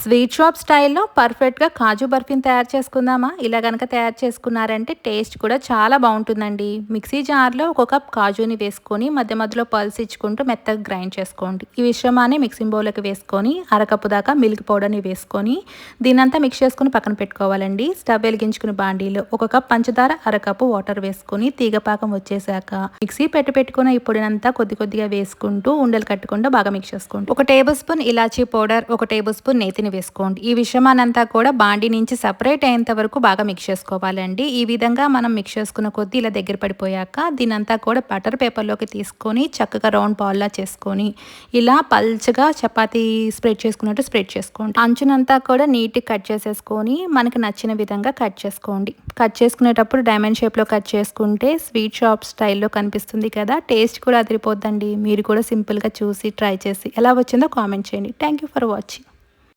Sweet shop స్టైల్లో పర్ఫెక్ట్గా కాజు బర్ఫీని తయారు చేసుకుందామా? ఇలా కనుక తయారు చేసుకున్నారంటే టేస్ట్ కూడా చాలా బాగుంటుందండి. మిక్సీ జార్లో ఒక కప్ కాజుని వేసుకొని మధ్య మధ్యలో పల్స్ ఇచ్చుకుంటూ మెత్తగా గ్రైండ్ చేసుకోండి. ఈ మిశ్రమాన్ని మిక్సింగ్ బౌల్కి వేసుకొని అరకప్పు దాకా మిల్క్ పౌడర్ని వేసుకొని దీనంతా మిక్స్ చేసుకుని పక్కన పెట్టుకోవాలండి. స్టవ్ వెలిగించుకుని బాండీలో ఒక కప్ పంచదార అరకప్పు వాటర్ వేసుకొని తీగపాకం వచ్చేసాక మిక్సీ పెట్టి పెట్టుకున్న ఈ పొడినంతా కొద్ది కొద్దిగా వేసుకుంటూ ఉండలు కట్టకుండా బాగా మిక్స్ చేసుకుంటూ ఒక టేబుల్ స్పూన్ ఇలాచీ పౌడర్ ఒక టేబుల్ స్పూన్ నేతిని వేసుకోండి. ఈ విషయమానంతా కూడా బాండీ నుంచి సపరేట్ అయ్యేంత వరకు బాగా మిక్స్ చేసుకోవాలండి. ఈ విధంగా మనం మిక్స్ చేసుకున్న కొద్దీ ఇలా దగ్గర పడిపోయాక దీనంతా కూడా బటర్ పేపర్లోకి తీసుకొని చక్కగా రౌండ్ బాల్లా చేసుకొని ఇలా పల్చగా చపాతీ స్ప్రెడ్ చేసుకున్నట్టు స్ప్రెడ్ చేసుకోండి. అంచునంతా కూడా నీట్గా కట్ చేసేసుకొని మనకు నచ్చిన విధంగా కట్ చేసుకోండి. కట్ చేసుకునేటప్పుడు డైమండ్ షేప్లో కట్ చేసుకుంటే స్వీట్ షాప్ స్టైల్లో కనిపిస్తుంది కదా. టేస్ట్ కూడా అదిరిపోద్దండి. మీరు కూడా సింపుల్గా చూసి ట్రై చేసి ఎలా వచ్చిందో కామెంట్ చేయండి. Thank you for watching